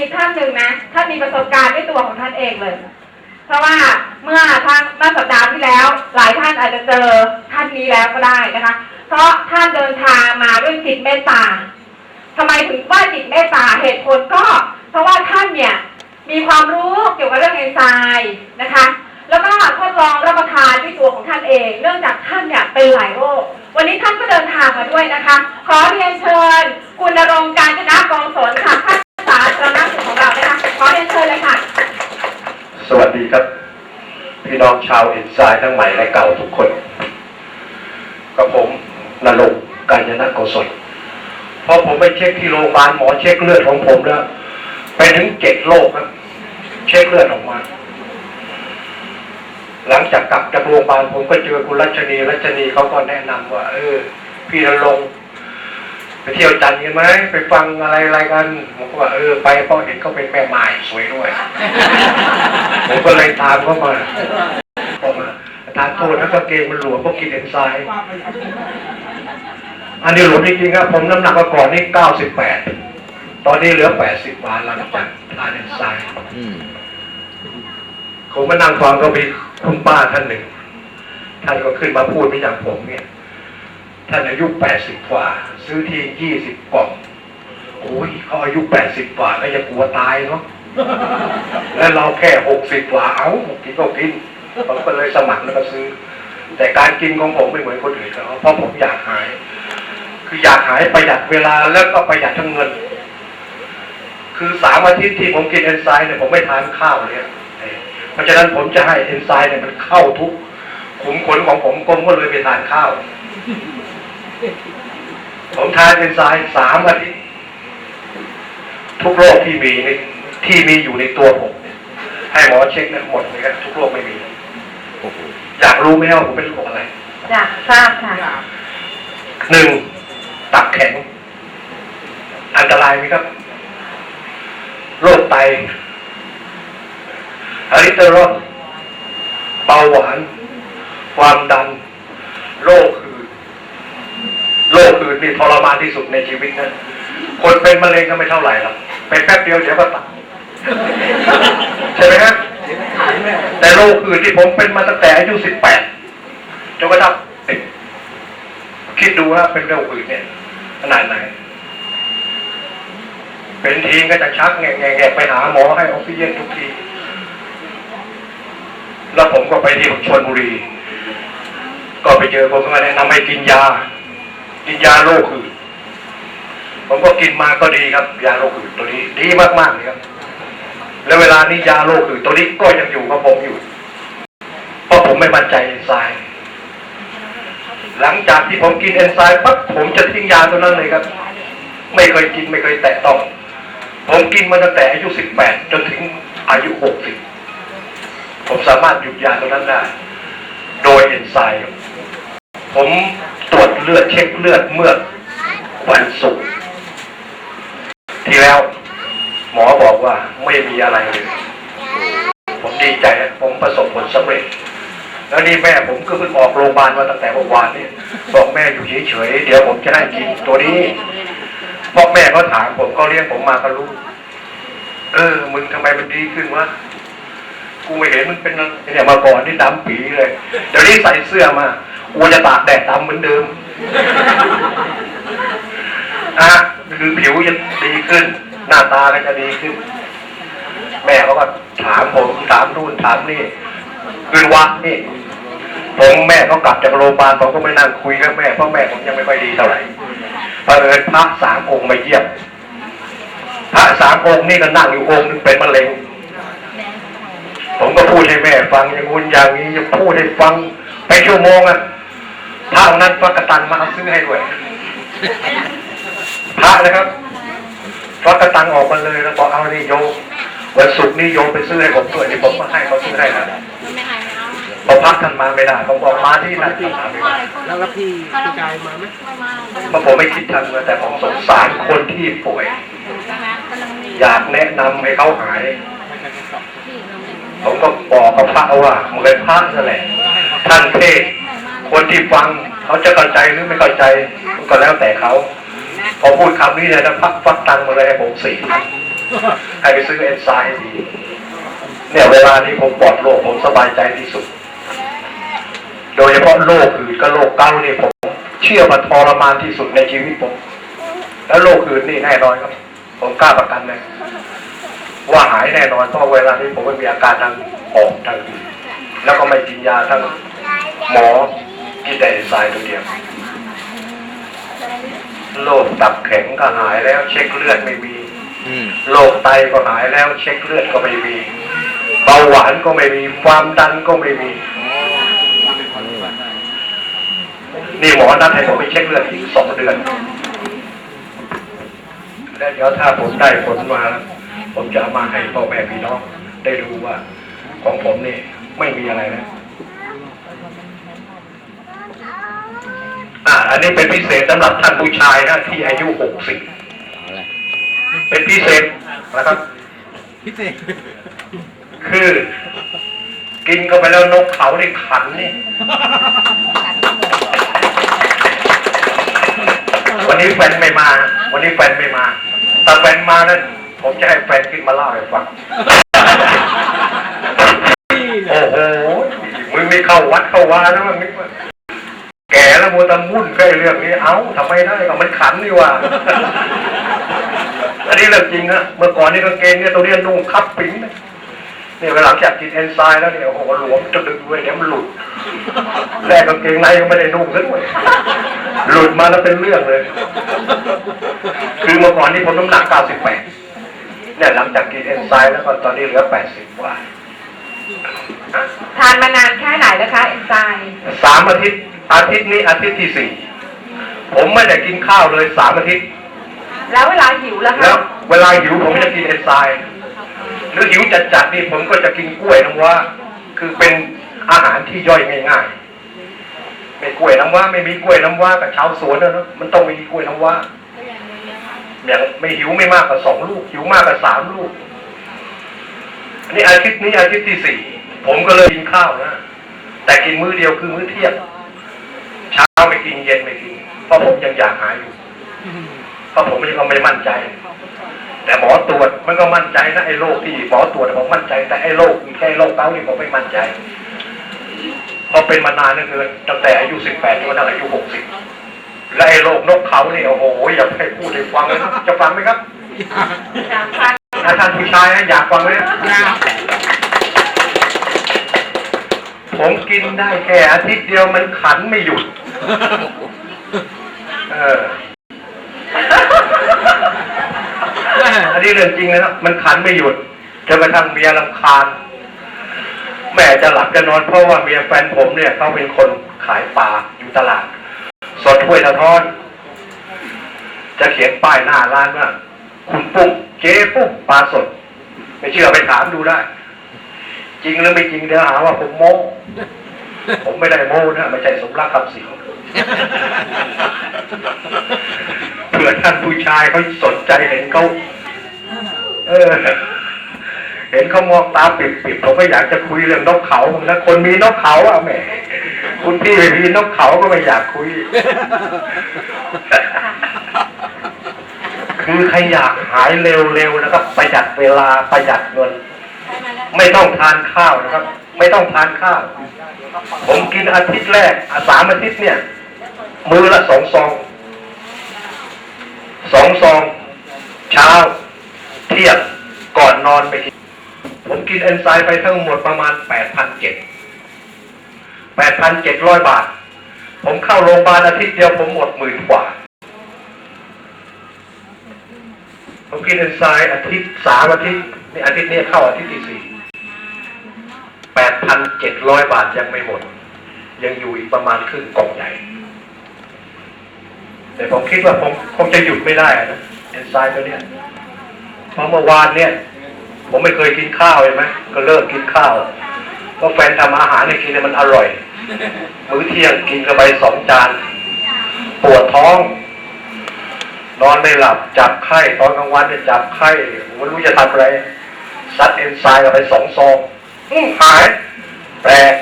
อีกท่านหนึ่งนะท่านมีประสบการณ์ด้วยตัวของท่านเองเลย เพราะว่าเมื่อทางเมื่อสัปดาห์ที่แล้ว หลายท่านอาจจะเจอท่านนี้แล้วก็ได้นะคะ เพราะท่านเดินทางมาด้วยจิตเมตตาทำไมถึงว่าจิตเมตตาเหตุผลก็ เพราะว่าท่านเนี่ยมีความรู้เกี่ยวกับเรื่องเอนไซม์นะคะ แล้วก็ทดลองรับประทานด้วยตัวของท่านเอง เนื่องจากท่านเนี่ยเป็นหลายโรค วันนี้ท่านก็เดินทางมาด้วยนะคะ ขอเรียนเชิญ คุณณรงการจนะกองสนค่ะ ขอเรียนเชิญเลยค่ะ สวัสดีครับ พี่น้องชาวเอ็นไซด์ทั้งใหม่และเก่าทุกคน กับผมนรงกาญจนโกศลพอผมไปเช็คที่โรงพยาบาลหมอเช็คเลือดของผมแล้วไปถึงเจ็ดโรคครับ เช็คเลือดออกมา หลังจากกลับจากโรงพยาบาลผมก็เจอคุณรัชนีรัชนีเขาก็แนะนำว่า เออ พี่นรงค์ เที่ยวจันทร์กันไหมไปฟังอะไรอะไรกันผมก็ว่าเออไปเพราะเห็นเขาเป็นแม่ไม้สวยด้วยผมก็เลยตามเข้ามาเข้ามาทานโทษนะกางเกงมันหลวมเพราะกินเอนไซม์อันนี้หลวมจริงๆครับ ผมน้ำหนักเมื่อก่อนนี่เก้าสิบแปดตอนนี้เหลือแปดสิบบาทแล้วจากทานเอนไซม์อืมผมมานั่งฟังก็มีคุณป้าท่านหนึ่งท่านก็ขึ้นมาพูดไม่อย่างผมเนี่ย ท่านอายุแปดสิบกว่า ซื้อที่ยี่สิบกล่องโอ้ยเขาอายุแปดสิบกว่าแล้วจะกลัวตายเนาะแล้วเราแค่หกสิบกว่าเอ้ากินก็กินผมก็เลยสมัครแล้วก็ซื้อ แต่การกินของผมไม่เหมือนคนอื่นเขาเพราะผมอยากหาย คืออยากหายประหยัดเวลาแล้วก็ประหยัดทั้งเงิน คือสามอาทิตย์ที่ผมกินเอนไซม์เนี่ยผมไม่ทานข้าวเลยเพราะฉะนั้นผมจะให้เอนไซม์เนี่ยมันเข้าทุกขุมขนของผมผมก็เลยไปทานข้าว ผมทานเอนไซม์สามอาทิตย์ทุกโรคที่มีในที่มีอยู่ในตัวผมให้หมอเช็คเนี่ยหมดเลยครับทุกโรคไม่มีโอ้โหอยากรู้ไหมว่าผมเป็นโรคอะไรอยากทราบค่ะหนึ่งตับแข็ง อันตรายไหมครับ โรคไตอะริเตอรอนเบาหวาน ความดัน โรคคือ โรคคือนี่ทรมานที่สุดในชีวิตนะคนเป็นมะเร็งก็ไม่เท่าไหร่หรอกเป็นแป๊บเดียวเดี๋ยวก็ตายใช่ไหมฮะแต่โรคอื่นที่ผมเป็นมาตั้งแต่อายุสิบแปดจนกระทั่งติดคิดดูว่าเป็นโรคอื่นเนี่ยขนาดไหน เป็นทีก็จะชักแงะแงะแงไปหาหมอให้ออกซิเจนทุกทีแล้วผมก็ไปที่ชลบุรี ก็ไปเจอผมก็แนะนำให้กินยา กินยาโรคอื่นผมก็กินมาก็ดีครับ ยาโรคอื่นตัวนี้ดีมากๆเลยครับ แล้วเวลานี้ยาโรคอื่นตัวนี้ก็ยังอยู่กับผมอยู่เพราะผมไม่มั่นใจเอนไซม์หลังจากที่ผมกินเอนไซม์ปั๊บผมจะทิ้งยาตัวนั้นเลยครับ ไม่เคยกินไม่เคยแตะต้อง ผมกินมาตั้งแต่อายุสิบแปดจนถึงอายุหกสิบผมสามารถหยุดยาตัวนั้นได้ โดยเอนไซม์ ผมตรวจเลือดเช็คเลือดเมื่อวันศุกร์ที่แล้ว หมอบอกว่าไม่มีอะไรเลยผมดีใจนะผมประสบผลสำเร็จ แล้วนี่แม่ผมก็เพิ่งออกโรงพยาบาลมาตั้งแต่เมื่อวานนี้บอกแม่อยู่เฉยๆเดี๋ยวผมจะได้กินตัวนี้เพราะแม่เขาถามผมเขาเลี้ยงผมมาก็รู้ เออ มึงทำไมมันดีขึ้นวะ กูไม่เห็นมันเป็นเนี่ยมาก่อนที่ดำปีเลย เดี๋ยวนี้ใส่เสื้อมากูจะตากแดดดำเหมือนเดิมอะคือผิวจะดีขึ้น หน้าตาก็จะดีขึ้น แม่เขาก็ถามผมถามนู่นถามนี่คืนวัดนี่ผมแม่เขากลับจากโรงพยาบาลผมก็ไม่นั่งคุยกับแม่เพราะแม่ผมยังไม่ค่อยดีเท่าไหร่เอิญพระสามองค์มาเยี่ยมพระสามองค์นี่ก็นั่งอยู่องค์หนึงเป็นมะเร็ง ผมก็พูดให้แม่ฟังอย่างงู้นอย่างนี้ยังพูดให้ฟังไปชั่วโมงอะพระองค์นั้นพระกตันมาเอาซื้อให้ด้วยพระนะครับพระกตังออกมาเลยแล้วบอกเอานี่โยมวันศุกร์นี่โยมไปซื้อให้ผมด้วยนี่ผมมาให้เขาซื้อให้นะพอพักท่านมาไม่ได้ผมบอกมาที่นั่นท่านมาไม่ได้แล้วแล้วพี่พี่กายมาไหมเพราะผมไม่คิดทำเลยแต่ผมสงสารคนที่ป่วย อยากแนะนำให้เขาหาย ผมก็บอกกับพระว่าเหมือนพระนั่นแหละท่านเทศคนที่ฟังเขาจะเข้าใจหรือไม่เข้าใจก็แล้วแต่เขาพอพูดคำนี้เนี่ยนะพักฟักตังมาเลยให้ผมสี่ให้ไปซื้อเอนไซม์ดีเนี่ยเวลานี้ผมปลอดโรคผมสบายใจที่สุด โดยเฉพาะโรคอื่นกับโรคเก้าต์นี่ผม เชื่อมันทรมานที่สุดในชีวิตผม แล้วโรคอื่นนี่แน่นอนครับ ผมกล้าประกันเลย ว่าหายแน่นอนเพราะเวลานี้ผมไม่มีอาการทางออกทางแล้วก็ไม่กินยาทั้งหมอกินแต่เอนไซม์ตัวเดียวโรคตับแข็งก็หายแล้วเช็คเลือดไม่มีโรคไตก็หายแล้วเช็คเลือดก็ไม่มีเบาหวานก็ไม่มีความดันก็ไม่มี นี่หมอนัดให้ผมไปเช็คเลือดอีกสองเดือน แล้วเดี๋ยวถ้าผมได้ผลมา ผมจะเอามาให้พ่อแม่พี่น้องได้รู้ว่า ของผมนี่ไม่มีอะไรนะอ่าอันนี้เป็นพิเศษสำหรับท่านผู้ชายนะที่อายุหกสิบเอาละเป็นพิเศษนะครับ พิเศษ คือ กินเข้าไปแล้วนกเขาในขันนี่วันนี้แฟนไม่มา วันนี้แฟนไม่มา แต่แฟนมานั้น ผมจะให้แฟนขึ้นมาเล่าให้ฟังนี่นะโอ้โห มึงไม่เข้าวัดเข้าวานะมึงนี่แก่แล้วมัวแตะมุ่นใกล้เรื่องนี้ เอ้าทำไมได้ก็มันขันนี่ว่า อันนี้เรื่องจริงนะเมื่อก่อนนี่กางเกงเนี่ยตัวเรียนนุ่งคับปิ้งนะเนี่ยเวลาจากกินเอนไซม์แล้วเนี่ยโอ้โหหลวมจะดึงด้วยเดี๋ยวมันหลุดแรกกางเกงในยังไม่ได้นุ่งซะด้วยหลุดมาแล้วเป็นเรื่องเลย คือเมื่อก่อนนี่ผมน้ำหนัก98 เนี่ยหลังจากกินเอนไซม์แล้วก็ตอนนี้เหลือ80กว่าทานมานานแค่ไหนนะคะเอนไซม์สามอาทิตย์อาทิตย์นี้อาทิตย์ที่สี่ผมไม่ได้กินข้าวเลยสามอาทิตย์ แล้วเวลาหิวแล้วแล้คะวเวลาหิวผมจะกินเอนไซม์หรือหิวจัดๆนี่ผมก็จะกินกล้วยน้ำว้าคือเป็นอาหารที่ย่อยง่ายๆไม่กล้วยน้ำว้าไม่มีกล้วยน้ำว้ากับชาวสวนนะเนอะมันต้องมีกล้วยน้ำว้า อย่างไม่หิวไม่มากกว่าสองลูก หิวมากกว่าสามลูกอันนี้อาทิตย์นี้อาทิตย์ที่สี่ผมก็เลยกินข้าวนะแต่กินมื้อเดียวคือมื้อเที่ยงเช้าไม่กินเย็นไม่กินเพราะผมยังอยากหายอยู่เพราะผมยังไม่มั่นใจ แต่หมอตรวจมันก็มั่นใจนะไอ้โรคที่หมอตรวจผมมั่นใจ แต่ไอ้โรคแค่โรคเกานี่ผมไม่มั่นใจเพราะเป็นมานานเหลือเกินตั้งแต่อายุสิบแปดจนกระทั่งอายุหกสิบ และไอ้โรคนกเขาเนี่ยโอ้โหอย่าให้พูดให้ฟังเลยจะฟังไหมครับอากทานถ้าท่านผู้ชายนะอยากฟังไหมผมกินได้แค่อาทิตย์เดียวมันขันไม่หยุด เอออันนี้เรื่องจริงนะครับมันขันไม่หยุดจนกระทั่งเมียลำคาญแม่จะหลับจะนอนเพราะว่าเมียแฟนผมเนี่ยเขาเป็นคนขายปลาอยู่ตลาด สดถ้วยละท้อน จะเขียนป้ายหน้าร้านว่าคุณปุ้มเจ๊ปุ้มปลาสด ไม่เชื่อไปถามดูได้ จริงหรือไม่จริงเดี๋ยวหาว่าผมโม้ผมไม่ได้โม้นะไม่ใช่สมรักคำสิงเผื่อท่านผู้ชายเขาสนใจเห็นเขาเออ เห็นเขามองตาปิดๆผมก็อยากจะคุยเรื่องนกเขานะคนมีนกเขาอะแหม คุณพี่ไม่มีนกเขาก็ไม่อยากคุย คือใครอยากหายเร็วๆนะครับประหยัดเวลาประหยัดเงิน ไม่ต้องทานข้าวนะครับ ไม่ต้องทานข้าว ผมกินอาทิตย์แรกอะสามอาทิตย์เนี่ย มือละสองซองสองซอง เช้า เที่ยงก่อนนอนไปกินผมกินเอนไซม์ไปทั้งหมดประมาณแปดพันเจ็ด แปดพันเจ็ดร้อยบาท ผมเข้าโรงพยาบาลอาทิตย์เดียวผมหมดหมื่นกว่า ผมกินเอนไซม์อาทิตย์สามอาทิตย์นี่อาทิตย์นี้เข้าอาทิตย์ที่สี่แปดพันเจ็ดร้อยบาทยังไม่หมด ยังอยู่อีกประมาณครึ่งกล่องใหญ่ แต่ผมคิดว่าผมคงจะหยุดไม่ได้นะเอนไซม์ตัวเนี้ยเพราะเมื่อวานเนี่ย ผมไม่เคยกินข้าวเห็นไหมก็เลิกกินข้าว พราะแฟนทำอาหารให้กินเนี่ยมันอร่อย มื้อเที่ยงกินเข้าไปสองจาน ปวดท้อง นอนไม่หลับ จับไข้ ตอนกลางวันเนี่ยจับไข้ไม่รู้จะทำอะไร ซัดเอนไซม์เข้าไปสองซองอื้อหาย แปลก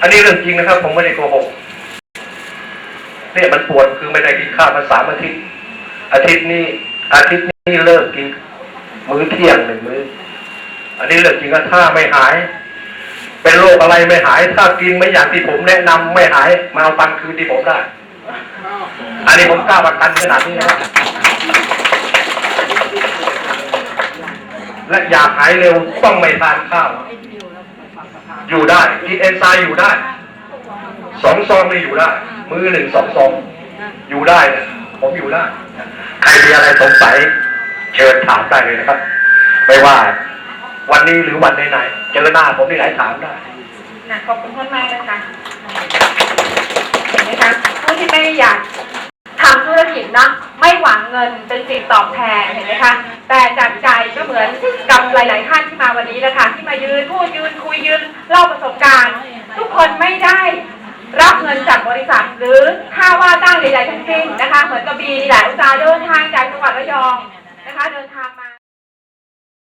อันนี้เรื่องจริงนะครับ ผมไม่ได้โกหกเนี่ยมันปวดคือไม่ได้กินข้าวมาสามอาทิตย์ อาทิตย์นี้ อาทิตย์นี้เลิกกิน มื้อเที่ยงหนึ่งมื้อันนี้เลิกกินก็ถ้าไม่หาย เป็นโรคอะไรไม่หาย ถ้ากินไม่อย่างที่ผมแนะนำไม่หายมาเอาตังคืนที่ผมได้ อันนี้ผมกล้าประกันขนาดนี้นะครับและอยากหายเร็วต้องไม่ทานข้าว อยู่ได้กินเอนไซม์อยู่ได้สองซองนี่อยู่ได้ มือหนึ่งสองซองอยู่ได้ ผมอยู่ได้ ใครมีอะไรสงสัย เชิญถามได้เลยนะครับ ไม่ว่า วันนี้หรือวันไหนๆเจอหน้าผมที่ไหนถามได้นะขอบคุณท่านมากนะคะเห็นไหมคะผู้ที่ไม่อยากทำธุรกิจเนาะไม่หวังเงินเป็นสิ่งตอบแทนเห็นไหมคะแต่จากใจก็เหมือนกับหลาย ๆ ท่านที่มาวันนี้นะคะที่มายืนพูดยืนคุยยืนเล่าประสบการณ์ ทุกคนไม่ได้รับเงินจากบริษัท หรือค่าว่าจ้างใดๆทั้งสิ้นนะคะ เหมือนกับบีนี่แหละอุตสาห์เดินทางจากจังหวัดระยองนะคะเดินทาง